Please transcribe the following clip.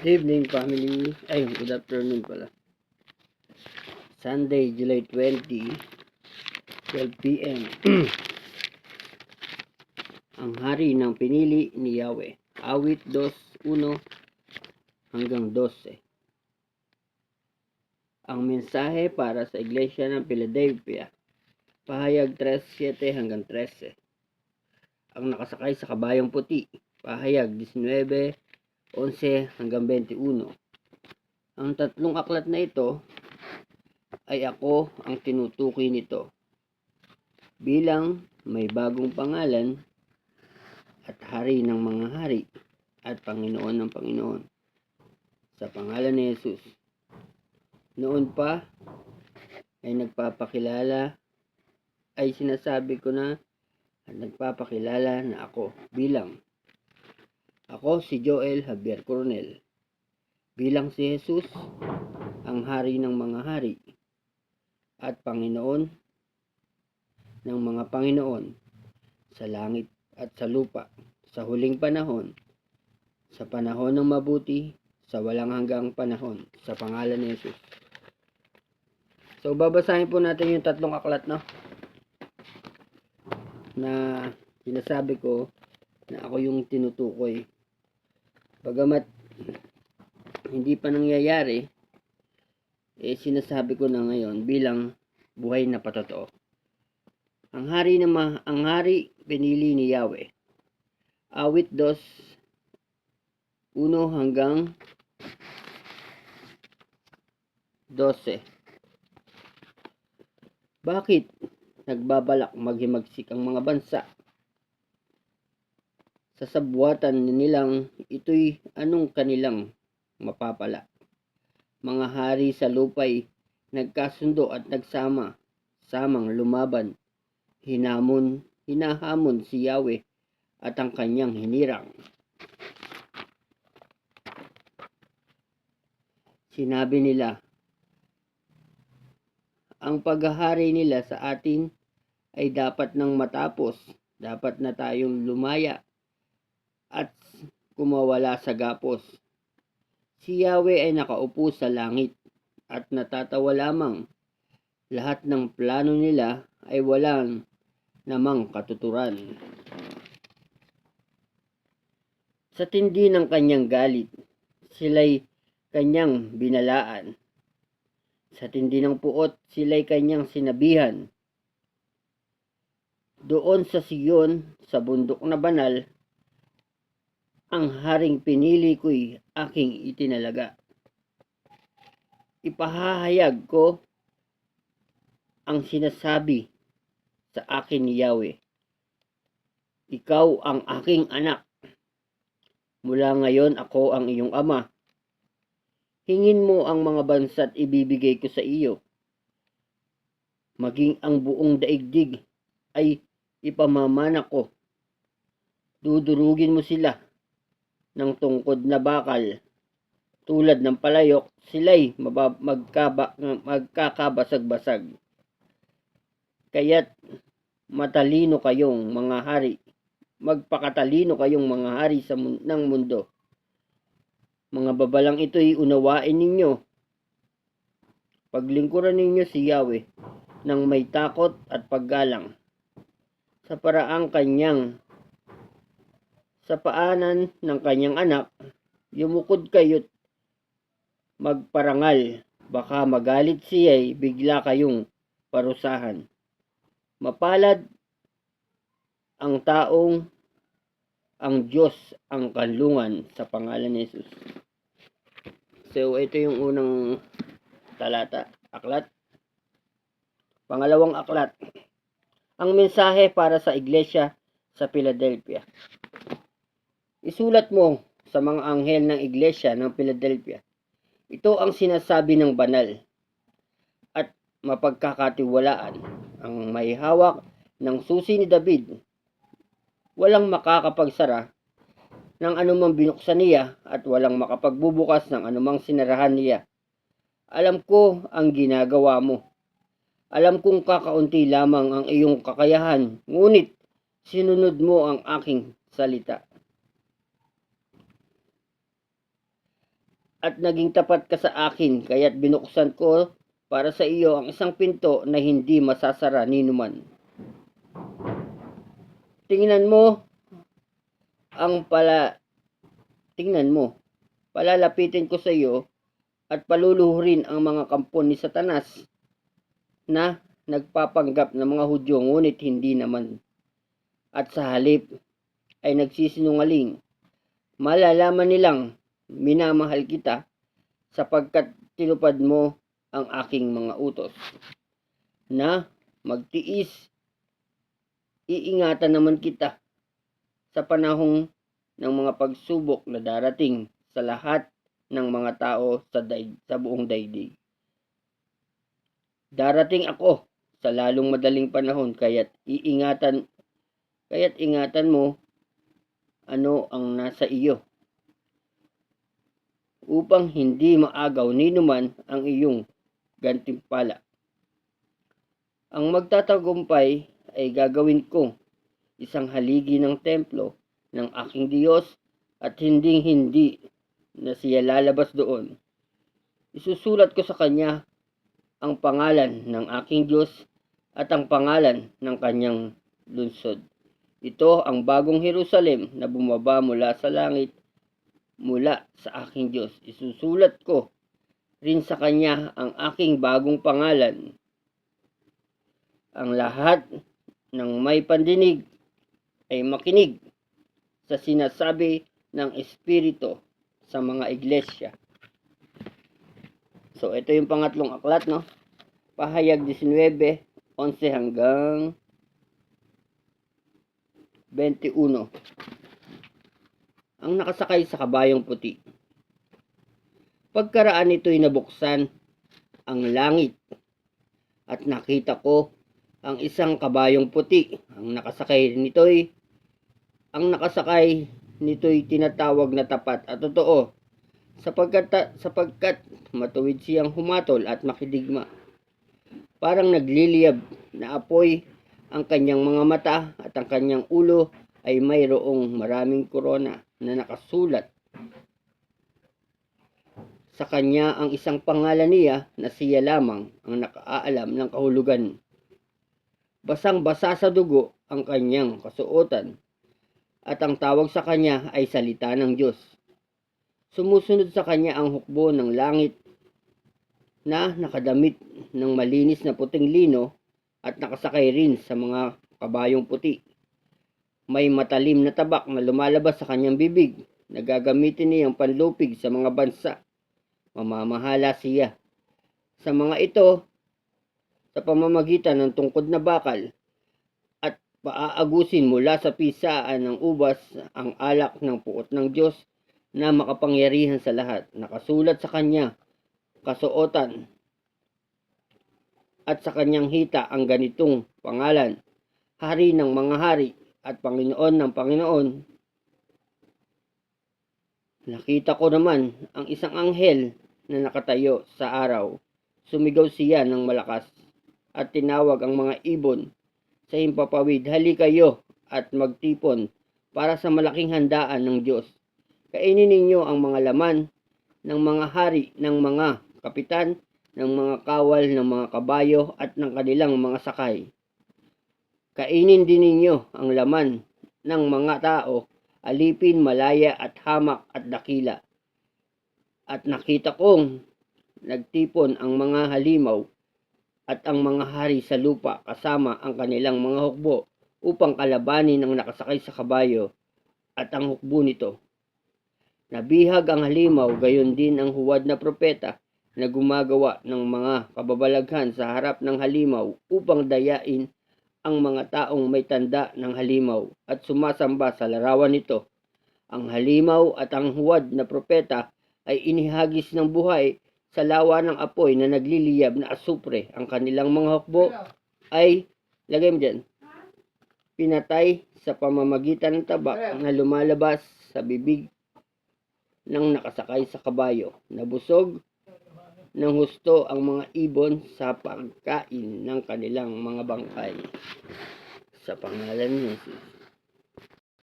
Evening family. Ay, good afternoon pala. Sunday, July 20, 12 p.m. Ang hari ng pinili ni Yahweh. Awit 2.1 hanggang 12. Ang mensahe para sa iglesia ng Philadelphia. Pahayag 3.7 hanggang 13. Ang nakasakay sa kabayang puti. Pahayag 19 11 hanggang 21. Ang tatlong aklat na ito ay ako ang tinutukoy nito bilang may bagong pangalan at hari ng mga hari at Panginoon ng Panginoon sa pangalan ni Jesus. Noon pa ay nagpapakilala ay sinasabi ko na at nagpapakilala na ako bilang ako si Joel Javier Coronel. Bilang si Jesus, ang hari ng mga hari at Panginoon ng mga Panginoon sa langit at sa lupa sa huling panahon, sa panahon ng mabuti, sa walang hanggang panahon, sa pangalan ni Jesus. So, babasahin po natin yung tatlong aklat, no? Na sinasabi ko na ako yung tinutukoy Bagamat hindi pa nangyayari, eh sinasabi ko na ngayon bilang buhay na patotoo. Ang hari na ma- ang hari pinili ni Yahweh. Awit 2 1 hanggang 12. Bakit nagbabalak maghimagsik ang mga bansa sa sabwatan nilang ito'y anong kanilang mapapala. Mga hari sa lupay nagkasundo at nagsama, samang lumaban, hinamon, hinahamon si Yahweh at ang kanyang hinirang. Sinabi nila, ang paghahari nila sa atin ay dapat nang matapos, dapat na tayong lumaya at kumawala sa gapos. Si Yahweh ay nakaupo sa langit at natatawa lamang. Lahat ng plano nila ay walang namang katuturan. Sa tindi ng kanyang galit, sila'y kanyang binalaan. Sa tindi ng puot, sila'y kanyang sinabihan. Doon sa Siyon, sa bundok na banal, ang haring pinili ko'y aking itinalaga. Ipahahayag ko ang sinasabi sa akin ni Yahweh. Ikaw ang aking anak. Mula ngayon ako ang iyong ama. Hingin mo ang mga bansa't ibibigay ko sa iyo. Maging ang buong daigdig ay ipamamana ko. Dudurugin mo sila ng tungkod na bakal. Tulad ng palayok, sila'y magkaba, magkakabasag-basag. Kaya't matalino kayong mga hari. Magpakatalino kayong mga hari sa ng mundo. Mga babalang ito'y unawain ninyo. Paglingkuran ninyo si Yahweh ng may takot at paggalang sa paraang kanyang sa paanan ng kanyang anak, yumukod kayo't magparangal, baka magalit siya'y bigla kayong parusahan. Mapalad ang taong ang Diyos ang kanlungan sa pangalan ni Jesus. So, ito yung unang talata, aklat. Pangalawang aklat. Ang mensahe para sa iglesia sa Philadelphia. Isulat mo sa mga anghel ng iglesia ng Philadelphia. Ito ang sinasabi ng banal at mapagkakatiwalaan ang may hawak ng susi ni David. Walang makakapagsara ng anumang binuksan niya at walang makapagbubukas ng anumang sinarahan niya. Alam ko ang ginagawa mo. Alam kong kakaunti lamang ang iyong kakayahan, ngunit sinunod mo ang aking salita. At naging tapat ka sa akin, kaya't binuksan ko para sa iyo ang isang pinto na hindi masasara ni numan. Tingnan mo ang pala tingnan mo. Palalapitin ko sa iyo at paluluhurin ang mga kampo ni Satanas na nagpapanggap ng mga Hudyo ngunit hindi naman. At sa halip ay nagsisinungaling. Malalaman nilang minamahal kita sapagkat tinupad mo ang aking mga utos. Na magtiis, iingatan naman kita sa panahong ng mga pagsubok na darating sa lahat ng mga tao sa, daig, sa buong daigdig. Darating ako sa lalong madaling panahon kaya't iingatan kaya't ingatan mo ano ang nasa iyo upang hindi maagaw ni numan ang iyong gantimpala. Ang magtatagumpay ay gagawin kong isang haligi ng templo ng aking Diyos at hindi hindi na siya lalabas doon. Isusulat ko sa kanya ang pangalan ng aking Diyos at ang pangalan ng kanyang lunsod. Ito ang bagong Jerusalem na bumaba mula sa langit mula sa aking Diyos. Isusulat ko rin sa kanya ang aking bagong pangalan. Ang lahat ng may pandinig ay makinig sa sinasabi ng Espiritu sa mga iglesia. So, ito yung pangatlong aklat, no? Pahayag 19, 11 hanggang 21. Ang nakasakay sa kabayong puti. Pagkaraan nito'y nabuksan ang langit at nakita ko ang isang kabayong puti. Ang nakasakay nito'y ang nakasakay nito'y tinatawag na tapat at totoo sapagkat sapagkat matuwid siyang humatol at makidigma. Parang nagliliyab na apoy ang kanyang mga mata at ang kanyang ulo ay mayroong maraming korona na nakasulat sa kanya ang isang pangalan niya na siya lamang ang nakaalam ng kahulugan. Basang-basa sa dugo ang kanyang kasuotan at ang tawag sa kanya ay salita ng Diyos. Sumusunod sa kanya ang hukbo ng langit na nakadamit ng malinis na puting lino at nakasakay rin sa mga kabayong puti. May matalim na tabak na lumalabas sa kanyang bibig na gagamitin niyang panlupig sa mga bansa mamamahala siya. Sa mga ito, sa pamamagitan ng tungkod na bakal, at paaagusin mula sa pisaan ng ubas ang alak ng puot ng Diyos na makapangyarihan sa lahat. Nakasulat sa kanya, kasuotan, at sa kanyang hita ang ganitong pangalan, Hari ng mga hari at Panginoon ng Panginoon. Nakita ko naman ang isang anghel na nakatayo sa araw. Sumigaw siya ng malakas at tinawag ang mga ibon sa himpapawid, Hali kayo at magtipon para sa malaking handaan ng Diyos. Kainin ninyo ang mga laman ng mga hari, ng mga kapitan, ng mga kawal, ng mga kabayo at ng kanilang mga sakay. Kainin din ninyo ang laman ng mga tao, alipin, malaya at hamak at dakila at nakita kong nagtipon ang mga halimaw at ang mga hari sa lupa kasama ang kanilang mga hukbo upang kalabanin ang nakasakay sa kabayo at ang hukbo nito. Nabihag ang halimaw gayon din ang huwad na propeta na gumagawa ng mga kababalaghan sa harap ng halimaw upang dayain ang mga taong may tanda ng halimaw at sumasamba sa larawan nito. Ang halimaw at ang huwad na propeta ay inihagis ng buhay sa lawa ng apoy na nagliliyab na asupre. Ang kanilang mga hukbo ay, lagay mo dyan, pinatay sa pamamagitan ng tabak na lumalabas sa bibig ng nakasakay sa kabayo. Nabusog ng husto ang mga ibon sa pagkain ng kanilang mga bangkay. Sa pangalan ni Jesus.